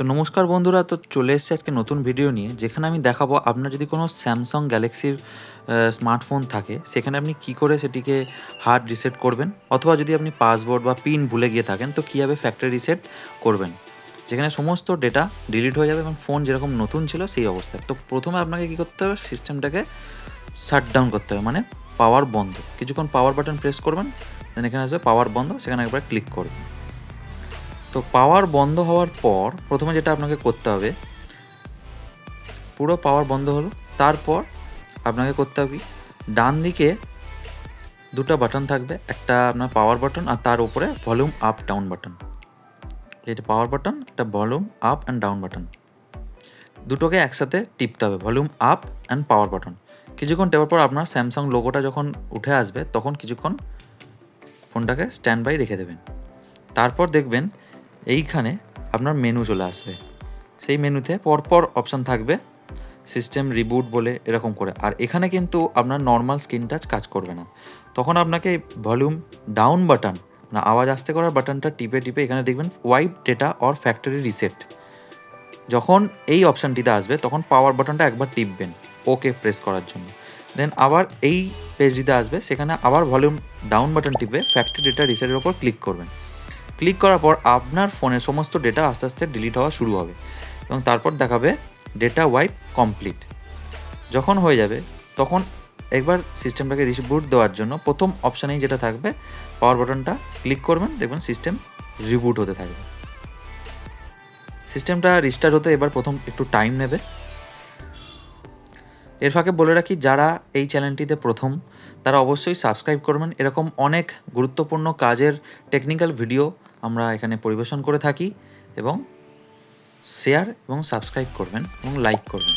তো নমস্কার বন্ধুরা, তো চলে এসেছে আজকে নতুন ভিডিও নিয়ে, যেখানে আমি দেখাবো আপনার যদি কোনো স্যামসাং গ্যালাক্সির স্মার্টফোন থাকে, সেখানে আপনি কি করে সেটিকে হার্ড রিসেট করবেন? অথবা যদি আপনি পাসওয়ার্ড বা পিন ভুলে গিয়ে থাকেন, তো কীভাবে ফ্যাক্টরি রিসেট করবেন? যেখানে সমস্ত ডেটা ডিলিট হয়ে যাবে এবং ফোন যেরকম নতুন ছিল সেই অবস্থায়। তো প্রথমে আপনাকে কী করতে হবে? সিস্টেমটাকে শাট ডাউন করতে হবে মানে পাওয়ার বন্ধ। কিছুক্ষণ পাওয়ার বাটন প্রেস করবেন দেন এখানে আসবে পাওয়ার বন্ধ, সেখানে একবার ক্লিক করবেন। তো পাওয়ার বন্ধ হওয়ার পর প্রথমে যেটা আপনাকে করতে হবে, পুরো পাওয়ার বন্ধ হলো, তারপর আপনাকে করতে হবে? ডান দিকে দুটো বাটন থাকবে, একটা আপনার পাওয়ার বাটন আর তার উপরে ভলিউম আপ ডাউন বাটন এটা পাওয়ার বাটন একটা volume up and down button দুটোকে একসাথে টিপতে হবে volume up and power button কিছুক্ষণ টেপার পর আপনার স্যামসাং লোগোটা যখন উঠে আসবে, তখন কিছুক্ষণ ফোনটাকে স্ট্যান্ড বাই রেখে দেবেন। তারপর দেখবেন এইখানে আপনার মেনু চলে আসবে। সেই মেনুতে পরপর অপশান থাকবে সিস্টেম রিবুট বলে এরকম করে। আর এখানে কিন্তু আপনার নর্মাল স্ক্রিন টাচ কাজ করবে না। তখন আপনাকে ভলিউম ডাউন বাটন না আওয়াজ আসতে করার বাটনটা টিপে টিপে এখানে দেখবেন wipe data or factory reset যখন এই অপশানটিতে আসবে, তখন পাওয়ার বাটনটা একবার টিপবেন ওকে প্রেস করার জন্য। দেন আবার এই পেজটিতে আসবে, সেখানে আবার ভলিউম ডাউন বাটন টিপে ফ্যাক্টরি ডেটা রিসেটের ওপর ক্লিক করবেন। ক্লিক করার পর আপনার ফোনের সমস্ত ডেটা আস্তে আস্তে ডিলিট হওয়া শুরু হবে এবং তারপর দেখাবে ডেটা ওয়াইপ কমপ্লিট যখন হয়ে যাবে, তখন একবার সিস্টেমটাকে রিবুট দেওয়ার জন্য প্রথম অপশানেই যেটা থাকবে পাওয়ার বাটনটা ক্লিক করবেন, দেখবেন সিস্টেম রিবুট হতে থাকবে। সিস্টেমটা রিস্টার্ট হতে এবার প্রথম একটু টাইম নেবে। এর ফাঁকে বলে রাখি, যারা এই চ্যানেলটিতে প্রথম, তারা অবশ্যই সাবস্ক্রাইব করবেন। এরকম অনেক গুরুত্বপূর্ণ কাজের টেকনিক্যাল ভিডিও আমরা এখানে পরিবেশন করে থাকি এবং শেয়ার এবং সাবস্ক্রাইব করবেন এবং লাইক করবেন।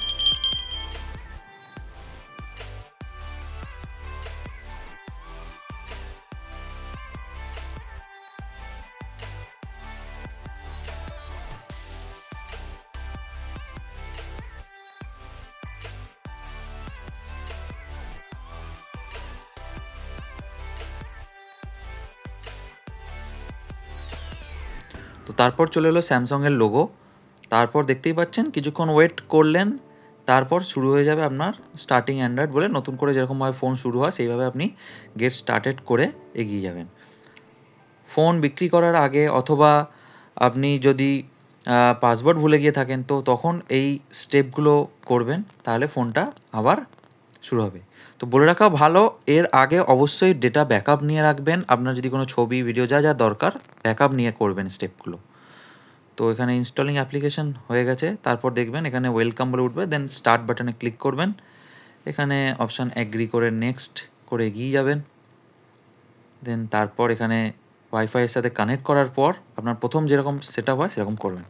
তো তারপর চলে এলো স্যামসংয়ের লোগো তারপর দেখতেই পাচ্ছেন কিছুক্ষণ ওয়েট করলেন, তারপর শুরু হয়ে যাবে আপনার স্টার্টিং অ্যান্ড্রয়েড বলে নতুন করে যেরকমভাবে ফোন শুরু হয়, সেইভাবে আপনি গেট স্টার্টেড করে এগিয়ে যাবেন। ফোন বিক্রি করার আগে অথবা আপনি যদি পাসওয়ার্ড ভুলে গিয়ে থাকেন, তো তখন এই স্টেপগুলো করবেন, তাহলে ফোনটা আবার শুরু হবে। তো বলে রাখা ভালো, এর আগে অবশ্যই ডেটা ব্যাকআপ নিয়ে রাখবেন। আপনার যদি কোনো ছবি ভিডিও যা যা দরকার ব্যাকআপ নিয়ে করবেন স্টেপগুলো তো এখানে ইনস্টলিং অ্যাপ্লিকেশন হয়ে গেছে। তারপর দেখবেন এখানে ওয়েলকাম বলে উঠবে দেন স্টার্ট বাটনে ক্লিক করবেন। এখানে অপশান অ্যাগ্রি করে নেক্সট করে এগিয়ে যাবেন। দেন তারপর এখানে ওয়াইফাইয়ের সাথে কানেক্ট করার পর আপনার প্রথম যেরকম সেট হয়, সেরকম করবেন।